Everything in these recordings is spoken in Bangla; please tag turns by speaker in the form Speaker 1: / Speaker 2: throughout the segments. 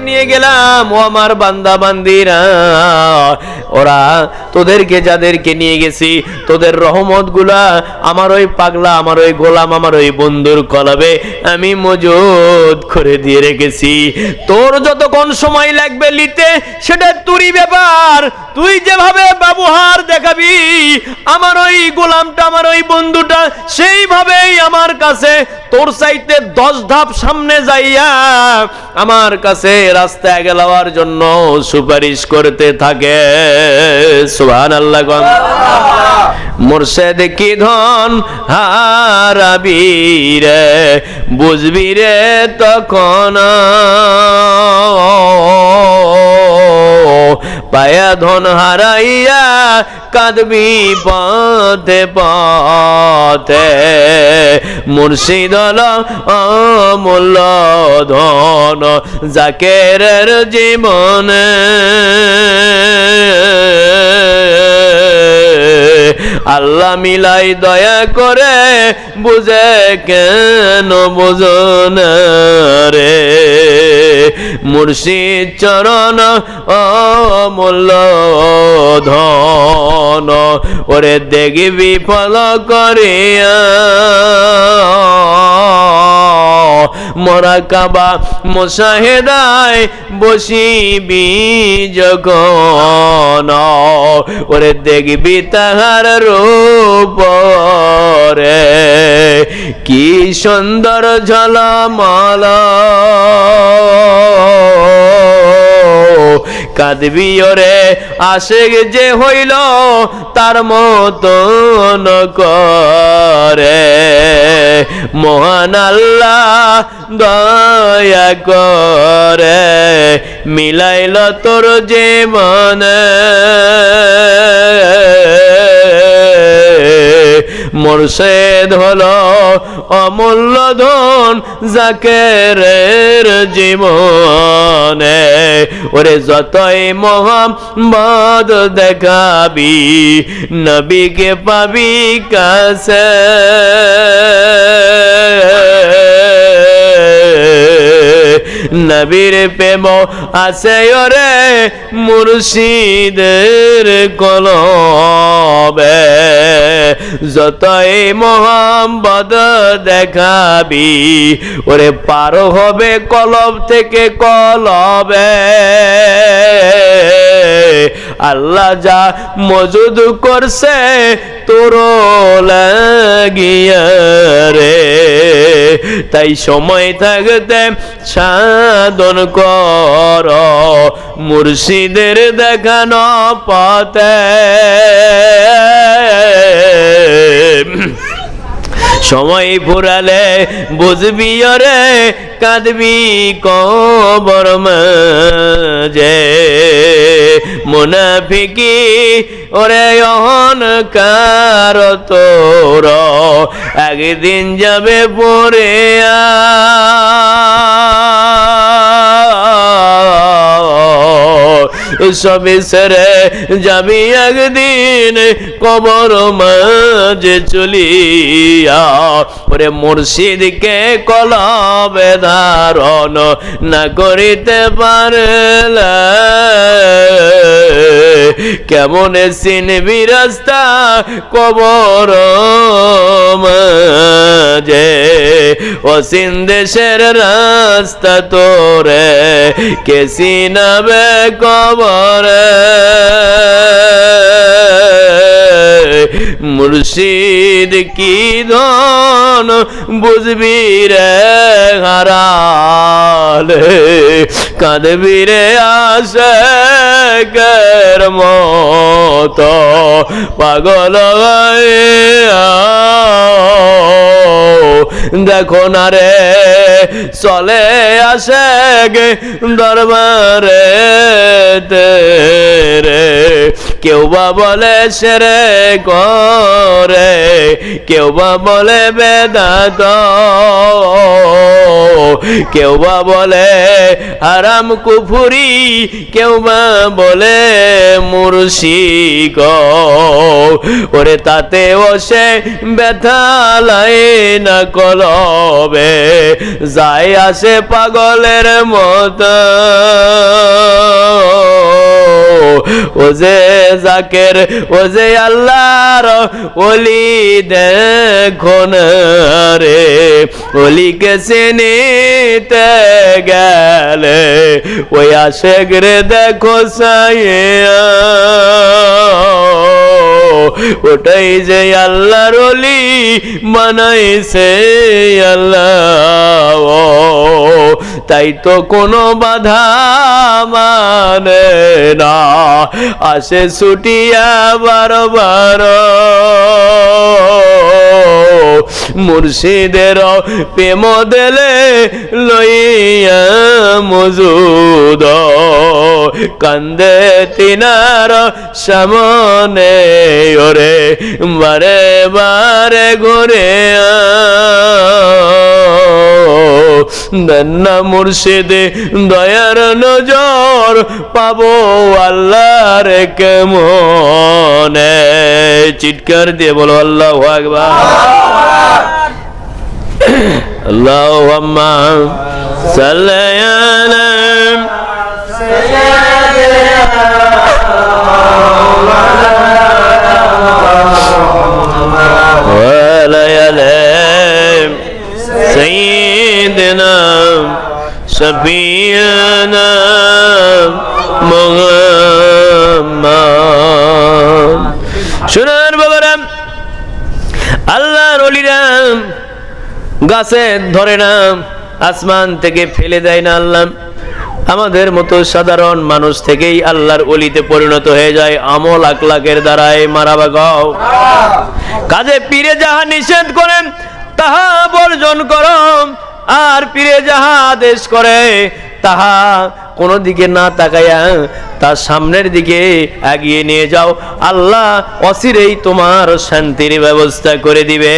Speaker 1: নিয়ে গেলাম, ও আমার বান্দা বান্দিরা। ওরা তোদেরকে, যাদেরকে নিয়ে গেছি, তোদের রহমতগুলা আমার ওই পাগলা, আমার ওই গোলাম, আমার ওই বন্ধুর কলবে আমি মজুদ করে দিয়ে রেখেছি। তোর যতক্ষণ সময় লাগবে নিতে, সেটা তুরি ব্যাপার। তুই যেভাবে ব্যবহার দেখাবি আমার ওই গোলামটা, আমার ওই বন্ধুটা সেইভাবেই আমার কাছে তোর চাইতে দশ ধাপ সামনে যাইয়া আমার কাছে রাস্তায় গেলার জন্য সুপারিশ করতে থাকে। সুহান আল্লাহ মোরশেদ কি ধন হারাবি রে, বুঝবি রে তখন। পায়া ধন হারাইয়া কাঁদবি পথে পথে। মুর্শিদ অমূল্য ধন জাকের জীবনে। আল্লাহ মিলাই দয়া করে বুঝে কেন বুঝন রে? মুর্শিদ চরণ অমূল্য ধন ওরে দেখবি ফল করিয়া। মরা কাবা মোশাহেদায় বসিবি যখন ওরে দেখবি তাহার রূপ রে। সুন্দর ঝলমল। কাঁদবি ওরে, আশেক যে হইল তার মতন করে। মহান আল্লাহ দয়া করে, মিলাইল তোর জীবনে। মোরশেদ হল অমূল্য ধন জাকেরের জীবনে। ওরে যতই মোহাম্মদ দেখাবি নবীকে পাবি কাছে। নবীর প্রেম আছে ওরে মুর্শিদের কলবে। যতই মোহাম্মদ দেখাবি, ওরে পার হবে কলব থেকে কলবে। আল্লাহ যা মজুদ করছে তোর লাগিয়া রে। তাই সময় থাকতে সাধন কর মুর্শিদের দেখানো পথে। সময় ফুরালে বুঝবি রে কাঁদবি কবর যে মুনাফিকি, ওরে অহন কার তোর, একদিন যাবে পরে সবে যাবি একদিন কবর মাঝে চলিয়া। ওরে মুর্শিদকে কলবে ধারণ না করিতে পারলে। কেমন চিনবি রাস্তা কবর মাঝে? অসীন দেশের রাস্তা তোরে কে চিনাবে কবরে? মুর্শিদ কি ধন বুঝবি রে হারালে কাঁদবি রে আসে গের মতো। পাগল দেখো না রে, চলে আসে গে দরবারে রে কেউ বা বলে সেরে করে, কেউ বা বলে বেদাত। কেউ বা বলে হারাম কুফুরি, কেউ বা বলে মুর্শিক। ওরে তাতে বসে ব্যথা লাই না কলবে, যায় আসে পাগলের মতো। ও যে জাকের ও যে আল্লাহর ওলি দেখো রে রে। ওলিকে চিনিতে গেলে, ওই আশেক রে দেখো সাইয়া। ওটাই যে আল্লাহর ওলি, মানাইছে আল্লাহ। তাই তো কোনো বাধা মানে না। আসে ছুটিয়া বারো বারো। মুর্শিদের প্রেম দেলে লইয়া মজুদ। কান্দে তিনার সামনে ওরে বারে বারে ঘুরে দন্না মুর্শিদে দয়ার নজর পাবো আল্লাহর কেমনে চিৎকার দিয়ে বলো আল্লাহ আকবার আল্লাহুম্মা সাল্লি গাছে ধরে না, আসমান থেকে ফেলে দেয় না আল্লাহ। আমাদের মতো সাধারণ মানুষ থেকেই আল্লাহর অলিতে পরিণত হয়ে যায়, আমল আকলাকের দ্বারাই মারা বাগাও কাজে পীরে যাহা নিষেধ করেন তাহা বর্জন করম আর পীরে যাহা আদেশ করে তাহা কোনো দিকে না তাকাইয়া তার সামনের দিকে এগিয়ে নিয়ে যাও। আল্লাহ অচিরেই তোমার শান্তির ব্যবস্থা করে দিবে।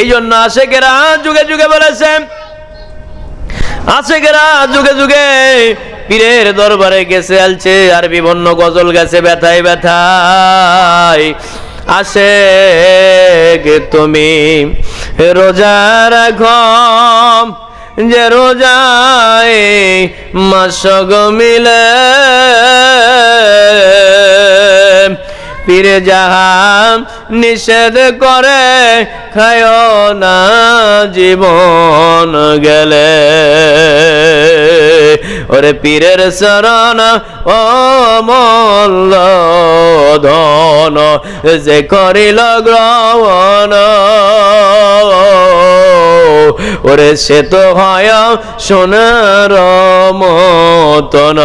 Speaker 1: এই জন্য আশেকেরা যুগে যুগে বলেছে, আশেকেরা যুগে যুগে পীরের দরবারে গেছে, আলছে আর বিভিন্ন গজল গেছে, ব্যথায় ব্যথায়। আসে তুমি রোজা রাখো। যে রোজায় মাসগ মিলে পীরে যাহা নিষেধ করে, খায় না জীবন গেলে। ওরে পীরের শরণ, ও মল্ল ধন যে করিল গ্রহণ। ওরে সে তো হয় সোনার মতন।